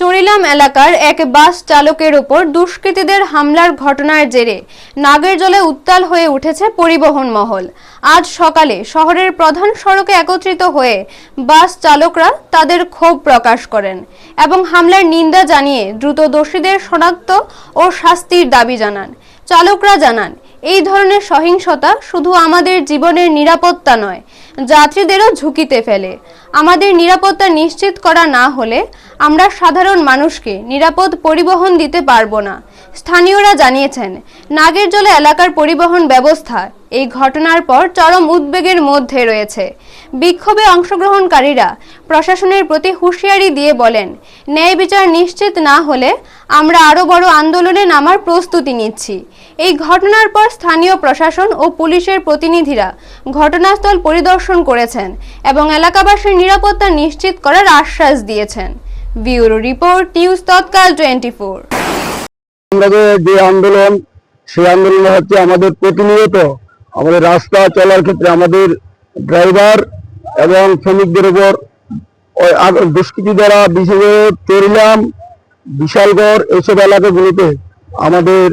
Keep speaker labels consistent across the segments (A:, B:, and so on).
A: চরিলাম এলাকার এক বাস চালকের ওপর দুষ্কৃতীদের হামলার ঘটনার জেরে নাগের জলে উত্তাল হয়ে উঠেছে পরিবহন মহল। আজ সকালে শহরের প্রধান সড়কে একত্রিত হয়ে বাস চালকরা তাদের ক্ষোভ প্রকাশ করেন এবং হামলার নিন্দা জানিয়ে দ্রুত দোষীদের শনাক্ত ও শাস্তির দাবি জানান। চালকরা জানান, এই ধরনের সহিংসতা শুধু আমাদের জীবনের নিরাপত্তা নয়, যাত্রীদেরও ঝুঁকিতে ফেলে। আমাদের নিরাপত্তা নিশ্চিত করা না হলে আমরা সাধারণ মানুষকে নিরাপদ পরিবহন দিতে পারব না। স্থানীয়রা জানিয়েছেন নাগের জলে এলাকার পরিবহন ব্যবস্থা এই ঘটনার পর চরম উদ্বেগের মধ্যে রয়েছে। বিক্ষোভে অংশগ্রহণকারীরা প্রশাসনের প্রতি হুঁশিয়ারি দিয়ে বলেন, ন্যায় বিচার নিশ্চিত না হলে আমরা আরও বড় আন্দোলনে নামার প্রস্তুতি নিচ্ছি। এই ঘটনার পর স্থানীয় প্রশাসন ও পুলিশের প্রতিনিধিরা ঘটনাস্থল পরিদর্শন করেছেন এবং এলাকাবাসীর নিরাপত্তা নিশ্চিত করার আশ্বাস দিয়েছেন। Bureau report news Tatkal twenty four.
B: আমাদের যে আন্দোলন, সেই আন্দোলন হচ্ছে আমাদের প্রতিনিয়ত আমাদের রাস্তা চলার ক্ষেত্রে আমাদের ড্রাইভার এবং শ্রমিকদের উপর দুষ্কৃতী দ্বারা বিশেষ করে বিশালগড় এইসব এলাকাগুলিতে আমাদের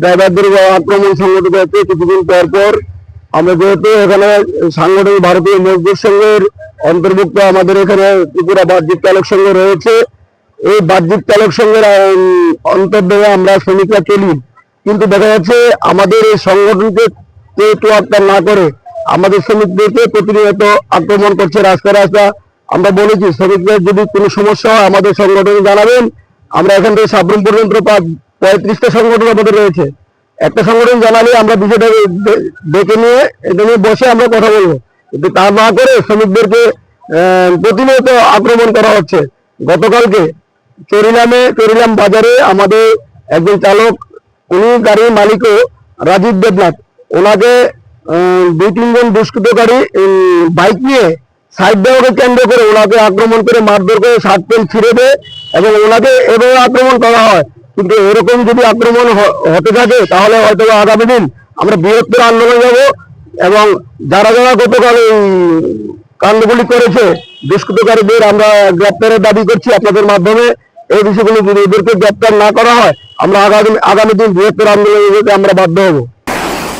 B: ড্রাইভারদের উপর আক্রমণ সংগঠিত হচ্ছে কিছুদিন পর পর আমরা যেহেতু এখানে সাংগঠনিক ভারতীয় মজদুর সংঘের অন্তর্ভুক্ত আমাদের এখানে ত্রিপুরা বাহ্যিক চালক সংঘ রয়েছে। এই বাহ্যিক চালক সংঘের আহ, আমরা শ্রমিকরা চলি। কিন্তু দেখা যাচ্ছে আমাদের এই সংগঠনকে কেউ তোয়াক্কা না করে আমাদের শ্রমিকদেরকে প্রতিনিয়ত আক্রমণ করছে রাস্তা রাস্তা আমরা বলেছি শ্রমিকদের যদি কোনো সমস্যা হয় আমাদের সংগঠনে জানাবেন। আমরা এখান থেকে সাবরুম পর্যন্ত পঁয়ত্রিশটা সংগঠন আমাদের রয়েছে। একটা সংগঠন জানালে আমরা বিষয়টা দে- দেখে নিয়ে এটা নিয়ে বসে আমরা কথা বলব। কিন্তু তা না করে শ্রমিকদেরকে প্রতিনিয়ত আক্রমণ করা হচ্ছে। গতকালকে চরিলামে, চরিলাম বাজারে আমাদের একজন চালক, উনি গাড়ির মালিকও রাজীব দেবনাথ। ওনাকে দুই, তিনজন দুষ্কৃতকারী বাইক নিয়ে সাইড দেওয়াকে কেন্দ্র করে ওনাকে আক্রমণ করে মারধর করে শার্ট প্যান্ট ছিঁড়ে দেয় এবং ওনাকে এভাবে আক্রমণ করা হয়। কিন্তু এরকম যদি আক্রমণ হতে থাকে, তাহলে হয়তো আগামী দিন আমরা বৃহত্তর আন্দোলন যাব এবং যারা যারা গতকাল এই কাণ্ডগুলি করেছে, দুষ্কৃতকারীদের আমরা গ্রেপ্তারের দাবি করছি আপনাদের মাধ্যমে। এই বিষয়গুলো যদি এদেরকে গ্রেপ্তার না করা হয়, আমরা আগামী আগামী দিন বৃহত্তর আন্দোলন আমরা বাধ্য হব।